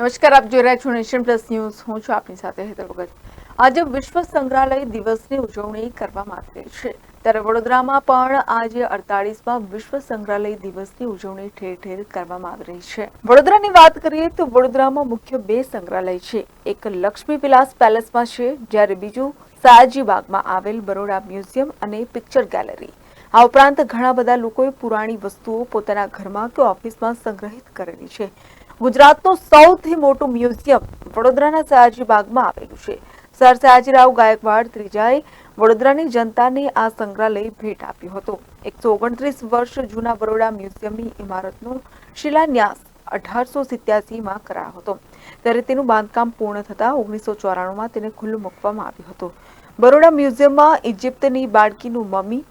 નમસ્કાર, આપ જોઈ રહ્યા છો નેશન પ્લસ ન્યૂઝ. હું છું આપની સાથે હેતર ભગત. આજે વિશ્વ સંગ્રહાલય દિવસની ઉજવણી કરવામાં આવી રહી છે. ત્યારે વડોદરામાં પણ આજે અડતાળીસમાં વિશ્વ સંગ્રહાલય દિવસની ઉજવણી ઠેર ઠેર કરવામાં આવી રહી છે. વડોદરાની વાત કરીએ તો વડોદરામાં મુખ્ય બે સંગ્રહાલય છે. એક લક્ષ્મી વિલાસ પેલેસમાં છે, જ્યારે બીજું સયાજી બાગમાં આવેલ બરોડા મ્યુઝિયમ અને પિક્ચર ગેલેરી. આ ઉપરાંત ઘણા બધા લોકોએ પુરાણી વસ્તુઓ પોતાના ઘરમાં કે ઓફિસમાં સંગ્રહિત કરેલી છે. ગુજરાતનું સૌથી મોટું મ્યુઝિયમ વડોદરાના સયાજી બાગમાં આવેલું છે. સર સયાજીરાવ ગાયકવાડ ત્રીજાએ વડોદરાની જનતાને આ સંગ્રહાલય ભેટ આપ્યો હતો. એકસો ઓગણત્રીસ વર્ષ જૂના બરોડા મ્યુઝિયમની ઇમારતનો શિલાન્યાસ અઢારસો સિત્યાસીમાં કરાયો હતો. ત્યારે તેનું બાંધકામ પૂર્ણ થતાં ઓગણીસો ચોરાણુંમાં તેને ખુલ્લું મૂકવામાં આવ્યું હતું. બરોડા મ્યુઝિયમમાં ઇજિપ્તની બાળકીનું મમી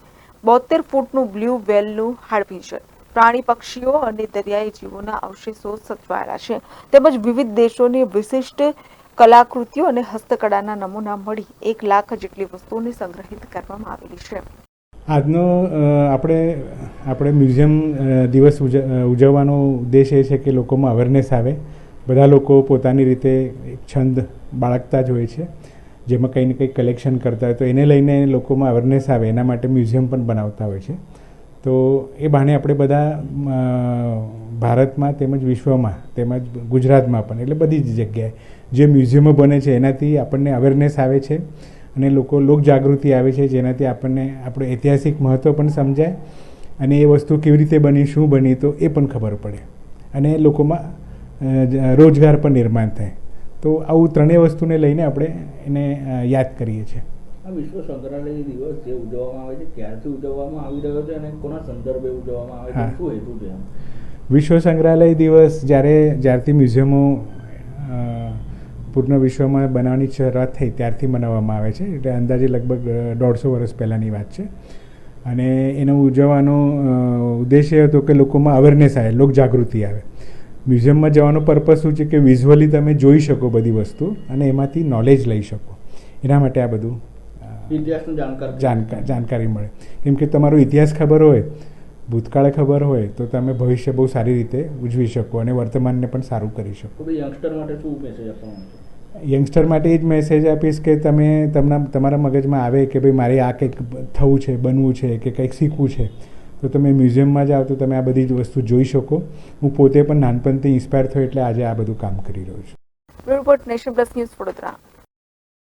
બોતેર ફૂટનું બ્લુ વેલનું હાડપિંજર પ્રાણી પક્ષીઓ અને દરિયાઈ જીવોના અવશેષો સચવાયેલા છે. તેમજ વિવિધ દેશોની વિશિષ્ટ કલાકૃતિઓ અને હસ્તકળાના નમૂના મળી એક લાખ જેટલી વસ્તુઓને સંગ્રહિત કરવામાં આવેલી છે. આજનો આપણે આપણે મ્યુઝિયમ દિવસ ઉજ ઉજવવાનો ઉદ્દેશ એ છે કે લોકોમાં અવેરનેસ આવે. બધા લોકો પોતાની રીતે એક છંદ બાળકતા જ હોય છે. જેમાં કંઈ ને કંઈ કલેક્શન કરતા હોય તો એને લઈને લોકોમાં અવેરનેસ આવે. એના માટે મ્યુઝિયમ પણ બનાવતા હોય છે. તો એ બહાને આપણે બધા ભારતમાં તેમજ વિશ્વમાં, તેમજ ગુજરાતમાં પણ, એટલે બધી જ જગ્યાએ જે મ્યુઝિયમો બને છે, એનાથી આપણને અવેરનેસ આવે છે અને લોકો લોકજાગૃતિ આવે છે, જેનાથી આપણને આપણું ઐતિહાસિક મહત્ત્વ પણ સમજાય અને એ વસ્તુ કેવી રીતે બની, શું બની, તો એ પણ ખબર પડે અને લોકોમાં રોજગાર પણ નિર્માણ થાય. તો આવું ત્રણેય વસ્તુને લઈને આપણે એને યાદ કરીએ છીએ. આ વિશ્વ સંગ્રહાલય દિવસ જે ઉજવવામાં આવે છે ક્યારથી ઉજવવામાં આવી રહ્યો છે અને કોના સંદર્ભે ઉજવવામાં આવે છે શું હેતુ છે વિશ્વ સંગ્રહાલય દિવસ જ્યારે જ્યારથી મ્યુઝિયમો પૂર્ણ વિશ્વમાં બનાવવાની શરૂઆત થઈ ત્યારથી મનાવવામાં આવે છે. એટલે અંદાજે લગભગ દોઢસો વર્ષ પહેલાંની વાત છે. અને એનો ઉજવવાનો ઉદ્દેશ્ય હતો કે લોકોમાં અવેરનેસ આવે લોક જાગૃતિ આવે. મ્યુઝિયમમાં જવાનો પર્પઝ શું છે કે વિઝ્યુઅલી તમે જોઈ શકો બધી વસ્તુ અને એમાંથી નોલેજ લઈ શકો. એના માટે આ બધું જાણકાર જાણકાર જાણકારી મળે. કેમ કે તમારો ઇતિહાસ ખબર હોય ભૂતકાળ ખબર હોય તો તમે ભવિષ્ય બહુ સારી રીતે ઉજવી શકો અને વર્તમાનને પણ સારું કરી શકો. યંગસ્ટર માટે શું મેસેજ આપવાનો યંગસ્ટર માટે એ જ મેસેજ આપીશ કે તમે તમને તમારા મગજમાં આવે કે ભાઈ મારે આ કંઈક થવું છે બનવું છે કે કંઈક શીખવું છે તો તમે મ્યુઝિયમમાં જાઓ તો તમે આ બધી જ વસ્તુ જોઈ શકો. હું પોતે પણ નાનપણથી ઇન્સ્પાયર થયો એટલે આજે આ બધું કામ કરી રહ્યો છું. Report nation plus news Vadodara.